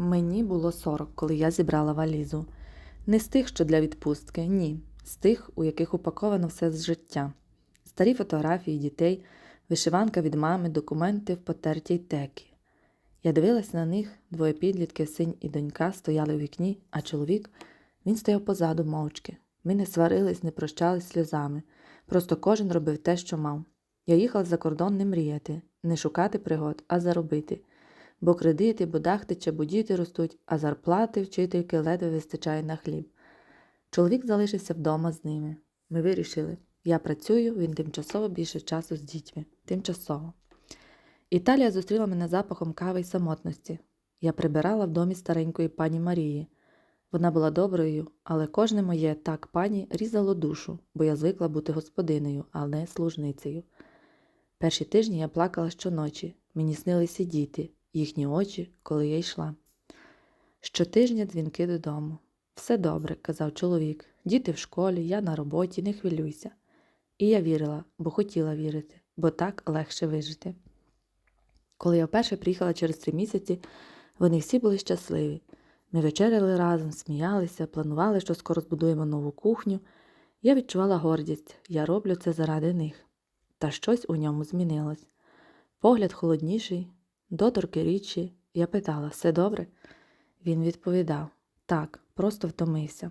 Мені було 40, коли я зібрала валізу. Не з тих, що для відпустки, ні, з тих, у яких упаковано все з життя. Старі фотографії дітей, вишиванка від мами, документи в потертій текі. Я дивилась на них, двоє підлітків, син і донька стояли у вікні, а чоловік він стояв позаду мовчки. Ми не сварились, не прощались сльозами. Просто кожен робив те, що мав. Я їхала за кордон не мріяти, не шукати пригод, а заробити. Бо кредити, бо дах тече, бо діти ростуть, а зарплати вчительки ледве вистачає на хліб. Чоловік залишився вдома з ними. Ми вирішили, я працюю, він тимчасово більше часу з дітьми. Тимчасово. Італія зустріла мене запахом кави й самотності. Я прибирала в домі старенької пані Марії. Вона була доброю, але кожне моє так пані різало душу, бо я звикла бути господинею, а не служницею. Перші тижні я плакала щоночі, мені снилися діти, їхні очі, коли я йшла. Щотижня дзвінки додому. Все добре, казав чоловік. Діти в школі, я на роботі, не хвилюйся. І я вірила, бо хотіла вірити, бо так легше вижити. Коли я вперше приїхала через три місяці, вони всі були щасливі. Ми вечеряли разом, сміялися, планували, що скоро збудуємо нову кухню. Я відчувала гордість, я роблю це заради них. Та щось у ньому змінилось. Погляд холодніший, доторки рідші. Я питала, все добре? Він відповідав так, просто втомився.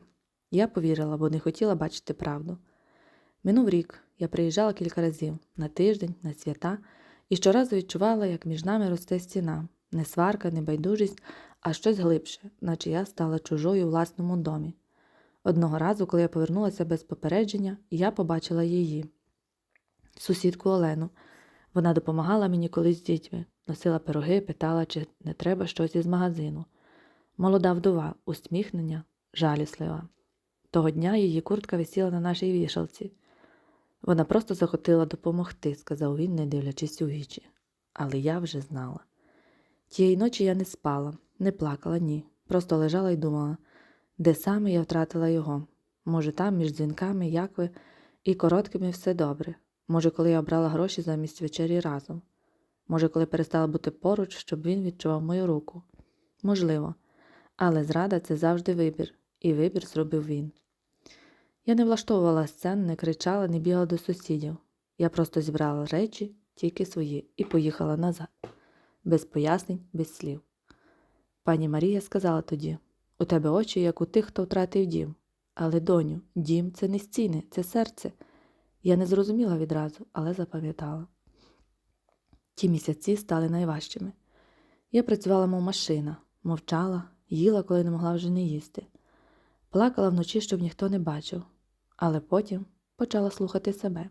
Я повірила, бо не хотіла бачити правду. Минув рік, я приїжджала кілька разів на тиждень, на свята, і щоразу відчувала, як між нами росте стіна, не сварка, не байдужість, а щось глибше, наче я стала чужою у власному домі. Одного разу, коли я повернулася без попередження, я побачила її, сусідку Олену. Вона допомагала мені колись з дітьми, носила пироги, питала, чи не треба щось із магазину. Молода вдова, усміхнення, жаліслива. Того дня її куртка висіла на нашій вішалці. Вона просто захотіла допомогти, сказав він, не дивлячись у вічі. Але я вже знала. Тієї ночі я не спала, не плакала, ні. Просто лежала і думала, де саме я втратила його. Може, там, між дзвінками, якви, і короткими все добре. Може, коли я обрала гроші замість вечері разом. Може, коли перестала бути поруч, щоб він відчував мою руку. Можливо. Але зрада це завжди вибір, і вибір зробив він. Я не влаштовувала сцен, не кричала, не бігала до сусідів. Я просто зібрала речі, тільки свої, і поїхала назад, без пояснень, без слів. Пані Марія сказала тоді у тебе очі, як у тих, хто втратив дім. Але, доню, дім це не стіни, це серце. Я не зрозуміла відразу, але запам'ятала. Ті місяці стали найважчими. Я працювала, мов машина, мовчала, їла, коли не могла вже не їсти. Плакала вночі, щоб ніхто не бачив, але потім почала слухати себе.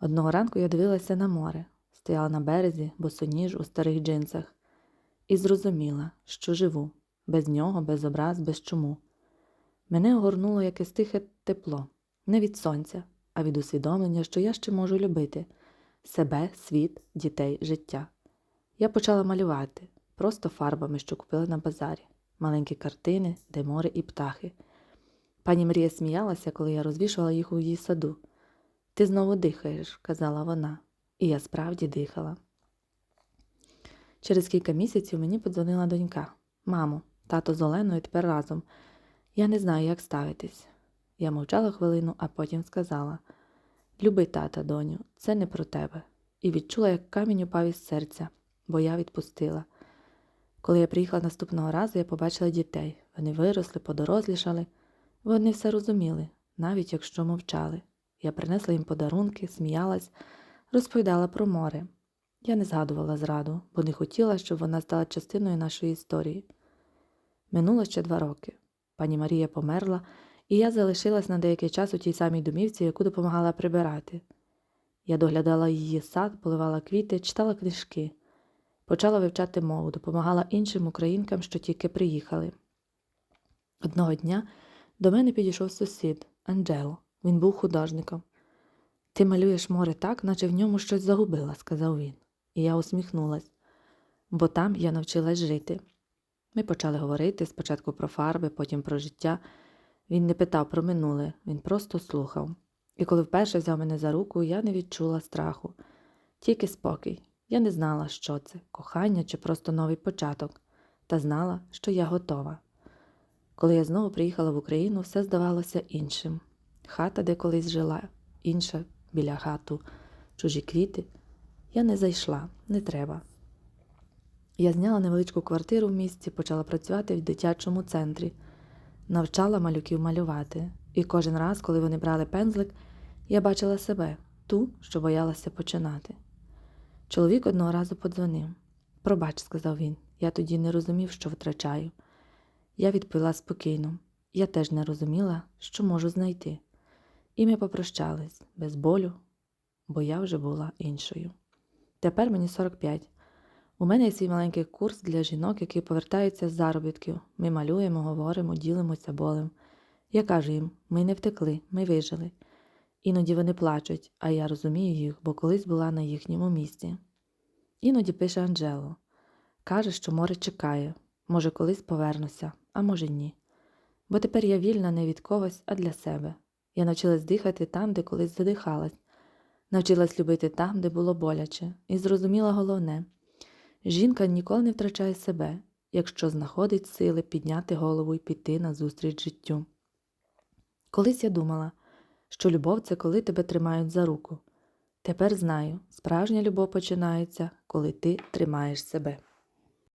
Одного ранку я дивилася на море, стояла на березі, босоніж у старих джинсах, і зрозуміла, що живу, без нього, без образ, без чому. Мене огорнуло якесь тихе тепло, не від сонця, а від усвідомлення, що я ще можу любити себе, світ, дітей, життя. Я почала малювати просто фарбами, що купила на базарі, маленькі картини, де море і птахи. Пані Марія сміялася, коли я розвішувала їх у її саду. Ти знову дихаєш, казала вона, і я справді дихала. Через кілька місяців мені подзвонила донька. Мамо, тато з Оленою тепер разом. Я не знаю, як ставитись. Я мовчала хвилину, а потім сказала Люби тата, доню, це не про тебе. І відчула, як камінь упав із серця, бо я відпустила. Коли я приїхала наступного разу, я побачила дітей. Вони виросли, подорослішали. Вони все розуміли, навіть якщо мовчали. Я принесла їм подарунки, сміялась, розповідала про море. Я не згадувала зраду, бо не хотіла, щоб вона стала частиною нашої історії. Минуло ще два роки. Пані Марія померла, і я залишилась на деякий час у тій самій домівці, яку допомагала прибирати. Я доглядала її сад, поливала квіти, читала книжки, почала вивчати мову, допомагала іншим українкам, що тільки приїхали. Одного дня до мене підійшов сусід Анджело. Він був художником. Ти малюєш море так, наче в ньому щось загубила, сказав він. І я усміхнулась, бо там я навчилась жити. Ми почали говорити спочатку про фарби, потім про життя. Він не питав про минуле, він просто слухав. І коли вперше взяв мене за руку, я не відчула страху, тільки спокій. Я не знала, що це кохання чи просто новий початок. та знала, що я готова. Коли я знову приїхала в Україну, все здавалося іншим. Хата, де колись жила, інша біля хату, чужі квіти. Я не зайшла, не треба. Я зняла невеличку квартиру в місті, почала працювати в дитячому центрі, навчала малюків малювати. І кожен раз, коли вони брали пензлик, я бачила себе, ту, що боялася починати. Чоловік одного разу подзвонив. Пробач, сказав він, я тоді не розумів, що втрачаю. Я відповіла спокійно. Я теж не розуміла, що можу знайти. І ми попрощались без болю, бо я вже була іншою. Тепер мені 45. У мене є свій маленький курс для жінок, які повертаються з заробітків. Ми малюємо, говоримо, ділимося болем. Я кажу їм: ми не втекли, ми вижили. Іноді вони плачуть, а я розумію їх, бо колись була на їхньому місці. Іноді пише Анджело. Каже, що море чекає, може, колись повернуся, а може ні. Бо тепер я вільна не від когось, а для себе. Я навчилась дихати там, де колись задихалась, навчилась любити там, де було боляче, і зрозуміла головне жінка ніколи не втрачає себе, якщо знаходить сили підняти голову і піти назустріч життю. Колись я думала, що любов це коли тебе тримають за руку. Тепер знаю, справжня любов починається, коли ти тримаєш себе.